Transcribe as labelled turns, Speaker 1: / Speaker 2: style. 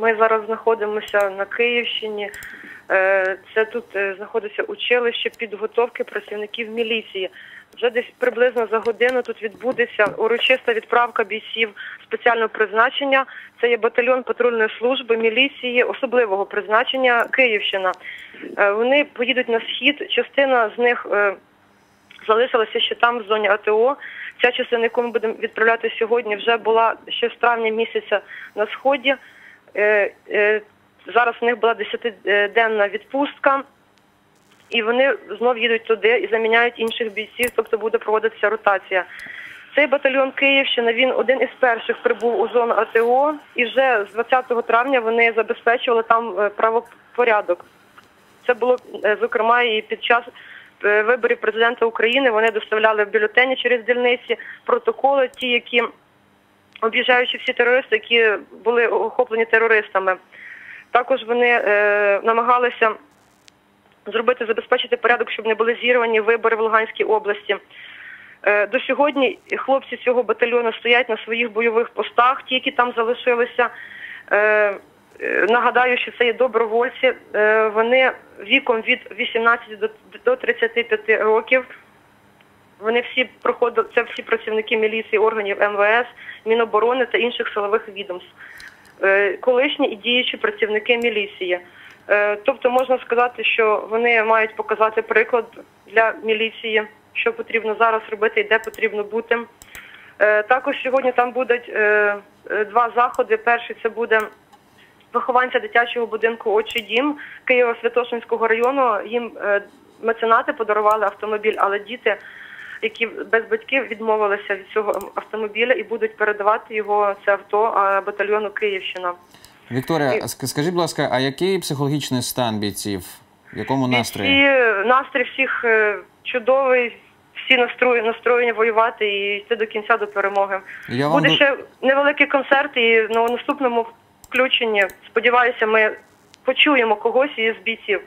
Speaker 1: Ми зараз знаходимося на Київщині. Е, Це тут е, знаходиться училище підготовки працівників міліції. Вже десь приблизно за годину тут відбудеться урочиста відправка бійців спеціального призначення. Це є батальйон патрульної служби міліції особливого призначення Київщина. Е, Вони поїдуть на схід. Частина з них залишилася ще там в зоні АТО. Ця частина, яку ми будемо відправляти сьогодні, вже була ще з травня місяця на сході. Е, е, Зараз в них була 10-денна відпустка, і вони знов їдуть туди і заміняють інших бійців, тобто буде проводитися ротація. Цей батальйон Київщина він один із перших прибув у зону АТО, і вже з 20 травня вони забезпечували там е, правопорядок. Це було зокрема і під час виборів президента України. Вони доставляли бюлетені через дільниці, протоколи, ті, які об'їжджаючи всі терористи, які були охоплені терористами. Також вони е, намагалися зробити, забезпечити порядок, щоб не були зірвані вибори в Луганській області. Е, До сьогодні хлопці цього батальйону стоять на своїх бойових постах, ті, які там залишилися. Е, е, Нагадаю, що це є добровольці. Е, Вони віком від 18 до- до 35 років. Вони всі проходили, це всі працівники міліції, органів МВС, Міноборони та інших силових відомств. Е, Колишні і діючі працівники міліції. Е, Тобто можна сказати, що вони мають показати приклад для міліції, що потрібно зараз робити і де потрібно бути. Е, Також сьогодні там будуть два заходи. Перший це буде вихованця дитячого будинку «Отчий дім» Києво-Святошинського району. Їм меценати подарували автомобіль, але діти, які без батьків відмовилися від цього автомобіля і будуть передавати його це авто е, батальйону Київщина.
Speaker 2: Вікторія,
Speaker 1: І-
Speaker 2: скажіть, будь ласка, а який психологічний стан бійців? В якому
Speaker 1: Всі,
Speaker 2: настрої?
Speaker 1: настрій всіх е, чудовий, всі настрої, настроєні воювати і йти до кінця до перемоги.
Speaker 2: Я
Speaker 1: Буде
Speaker 2: ду-
Speaker 1: ще невеликий концерт, і на наступному включенні, сподіваюся, ми почуємо когось із бійців.